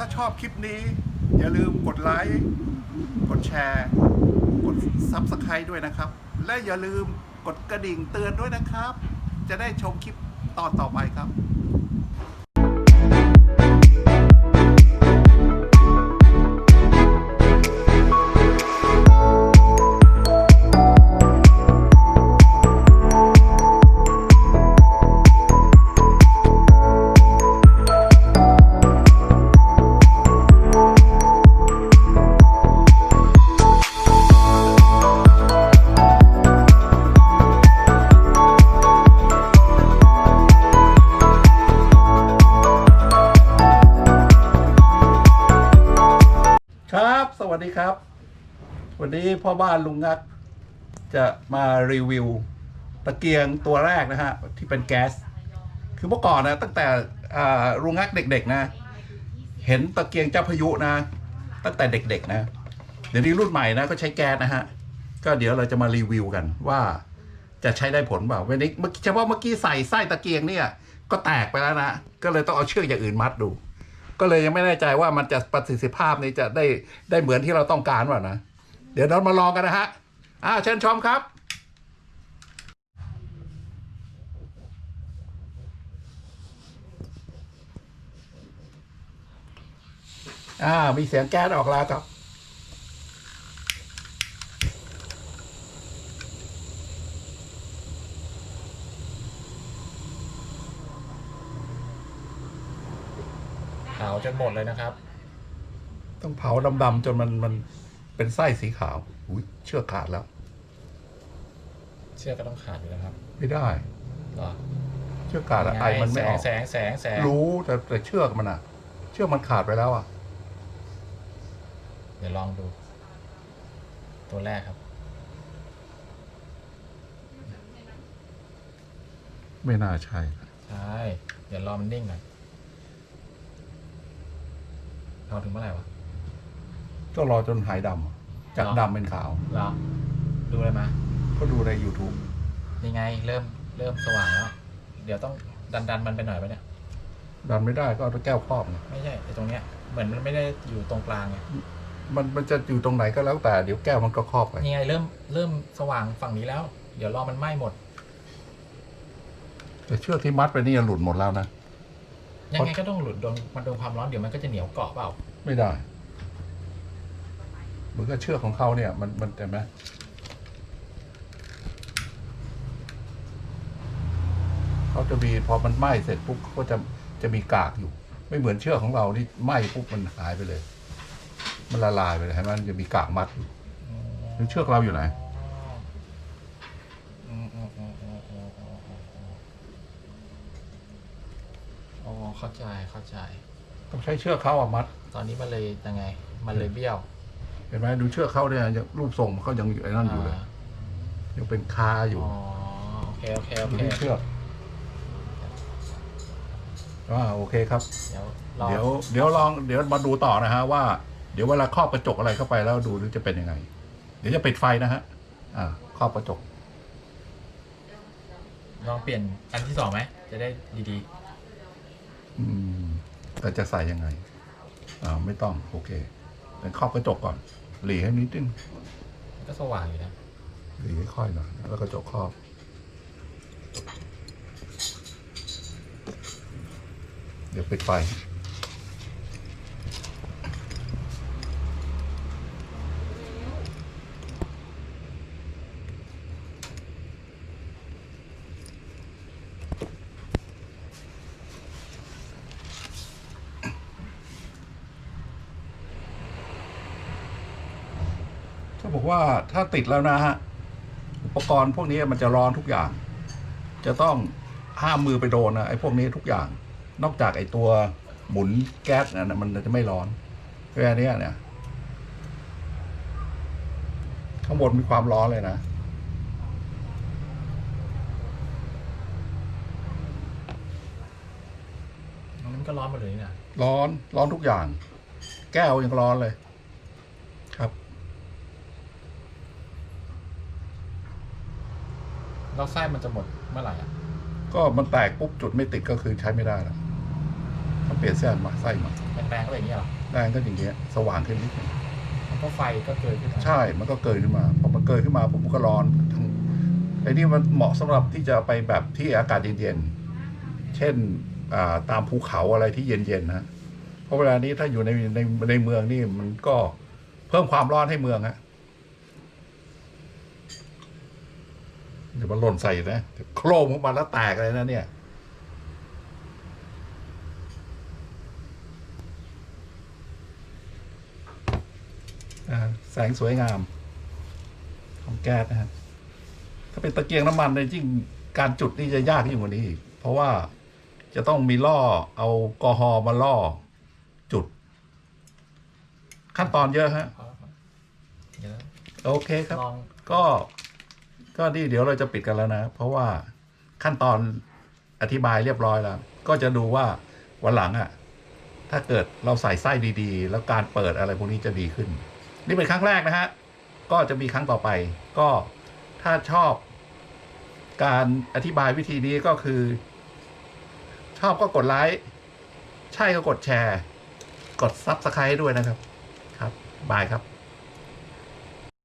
ถ้าชอบคลิปนี้ อย่าลืมกดไลค์ กดแชร์ กด s u b สไครต์ด้วยนะครับ และอย่าลืมกดกระดิ่งเตือนด้วยนะครับ จะได้ชมคลิปตอนต่อไปครับ ครับ สวัสดีครับ วันนี้พ่อบ้านลุงงัก จะมารีวิว ตะเกียงตัวแรกนะฮะ ที่เป็นแก๊ส คือเมื่อก่อนนะตั้งแต่ลุงงักเด็ก ๆ นะ เห็นตะเกียงเจ้าพายุนะ ตั้งแต่เด็ก ๆ นะ เดี๋ยวนี้รุ่นใหม่นะก็ใช้แก๊สนะฮะ ก็เดี๋ยวเราจะมารีวิวกันว่าจะใช้ได้ผลเปล่าวันนี้เฉพาะเมื่อกี้ใส่ไส้ตะเกียงเนี่ย ก็แตกไปแล้วนะ ก็เลยต้องเอาเชือกอย่างอื่นมัดดู ก็เลยยังไม่แน่ใจว่ามันจะประสิทธิภาพนี้จะได้ได้เหมือนที่เราต้องการเปล่านะ เดี๋ยวเรามาลองกันนะฮะอ่าเชิญชมครับอ่ามีเสียงแก๊สออกแล้วครับ เผาจนหมดเลยนะครับ ต้องเผาดำๆจนมันมันเป็นไส้สีขาวอุ้ยเชือกขาดแล้ว เชือกก็ต้องขาดอยู่แล้วครับไม่ได้หรอเชือกขาดแล้วไอมันไม่ออกแสงแสงแสงรู้แต่แต่เชือกมันอะเชือกมันขาดไปแล้วอะเดี๋ยวลองดู ตัวแรกครับ ไม่น่าใช่ ใช่ เดี๋ยวรอมันนิ่งหน่อยเราถึงเมื่อไหร่วะ ต้องรอจนหายดำอะจากเหรอ ดำเป็นขาว รอ ดูเลยมา ก็ดูใน YouTube นี่ไง เริ่ม เริ่มสว่างแล้ว เดี๋ยวต้องดันดันมันไปหน่อยปะเนี่ยดันไม่ได้ก็เอาแก้วครอบไงไม่ใช่ไอ้ตรงเนี้ย เหมือนมันไม่ได้อยู่ตรงกลางไง มันมันจะอยู่ตรงไหนก็แล้วแต่เดี๋ยวแก้วมันก็ครอบไปนี่ไงเริ่ม เริ่มสว่างฝั่งนี้แล้ว เดี๋ยวรอมันไหม้หมด แต่เชือกที่มัดไปนี่หลุดหมดแล้วนะ ยังไงก็ต้องหลุดโดนมันโดนความร้อนเดี๋ยวมันก็จะเหนียวเกาะเปล่า ไม่ได้เหมือนกับเชือกของเขาเนี่ย มันมันแต่ไหมเขาจะมีพอมันไหม้เสร็จปุ๊บเขาก็จะจะมีกากอยู่ ไม่เหมือนเชือกของเราที่ไหม้ปุ๊บมันหายไปเลย มันละลายไปเลยเห็นไหมมันจะมีกากมัดอยู่แล้วเชือกเราอยู่ไหน เข้าใจเข้าใจ ต้องใช้เชือกเขาอะมัด ตอนนี้มันเลยยังไง มันเลยเบี้ยวเห็นไหมดูเชือกเขาเนี่ยยังรูปทรงเขายังอยู่ไอ้นั่นอยู่เลยายังเป็นคาอยู่อ๋อโอเคโอเคโอดูเคที่เชือกว่าโอเคครับ เดี๋ยวรอเดี๋ยวเดี๋ยวลองเดี๋ยวมาดูต่อนะฮะว่า เดี๋ยวเวลาครอบกระจกอะไรเข้าไปแล้วดูดูจะเป็นยังไง เดี๋ยวจะปิดไฟนะฮะอ่าครอบกระจกลองเปลี่ยนอันที่สองไหมจะได้ดีอืม แต่จะใส่ยังไงอ่าไม่ต้อง โอเคเป็นครอบกระจกก่อน หลีให้นิดนึงๆก็สว่างอยู่นะหลีให้ค่อยหน่อยแล้วกระจกครอบเดี๋ยวปิดไฟ ว่าถ้าติดแล้วนะฮะอุปกรณ์พวกนี้มันจะร้อนทุกอย่าง จะต้องห้ามมือไปโดนนะไอ้พวกนี้ทุกอย่าง นอกจากไอ้ตัวหมุนแก๊สนะนะมันจะไม่ร้อนแค่เนี้ยเนี่ยข้างบนมีความร้อนเลยนะตรงนั้นก็ร้อนหมดเลยนี่นะร้อนร้อนทุกอย่าง แก้วยังร้อนเลย ครับ แล้วไส้มันจะหมดเมื่อไหร่อะก็มันแตกปุ๊บจุดไม่ติดก็คือใช้ไม่ได้แล้วเขาเปลี่ยนไส้มาไส้มาแปลงๆก็เป็นอย่างนี้เหรอแรงก็อย่างเงี้ยสว่างขึ้นนิดนึงมันก็ไฟก็เกิดขึ้นมาใช่ มันก็เกิดขึ้นมาพอมันเกิดขึ้นมาผมก็ร้อนทั้งไอ้นี่มันเหมาะสำหรับที่จะไปแบบที่อากาศเย็นๆเช่นอ่าตามภูเขาอะไรที่เย็นๆนะเพราะเวลานี้ถ้าอยู่ในในในเมืองนี่มันก็เพิ่มความร้อนให้เมืองฮะ เดี๋ยวมันหล่นใส่นะเดี๋ยวโครมเข้ามาแล้วแตกเลยนะเนี่ยอ่าแสงสวยงาม ของแก๊สนะฮะถ้าเป็นตะเกียงน้ำมันเนี่ยยิ่งการจุดนี่จะยากยิ่งกว่านี้อีก เพราะว่าจะต้องมีล่อเอากอฮอล์มาล่อจุด ขั้นตอนเยอะฮะพอแล้วครับเดี๋ยวโอเคครับลองก็ ก็นี่เดี๋ยวเราจะปิดกันแล้วนะ เพราะว่าขั้นตอนอธิบายเรียบร้อยแล้ว ก็จะดูว่าวันหลังอะ่ะ ถ้าเกิดเราใส่ไส้ดีๆ แล้วการเปิดอะไรพวกนี้จะดีขึ้น นี่เป็นครั้งแรกนะฮะ ก็จะมีครั้งต่อไป ก็ถ้าชอบ การอธิบายวิธีนี้ก็คือ ชอบก็กดไลค์ใช่ก็กดแชร์ กดซับสไครต์ด้วยนะครับ ครับบายครับ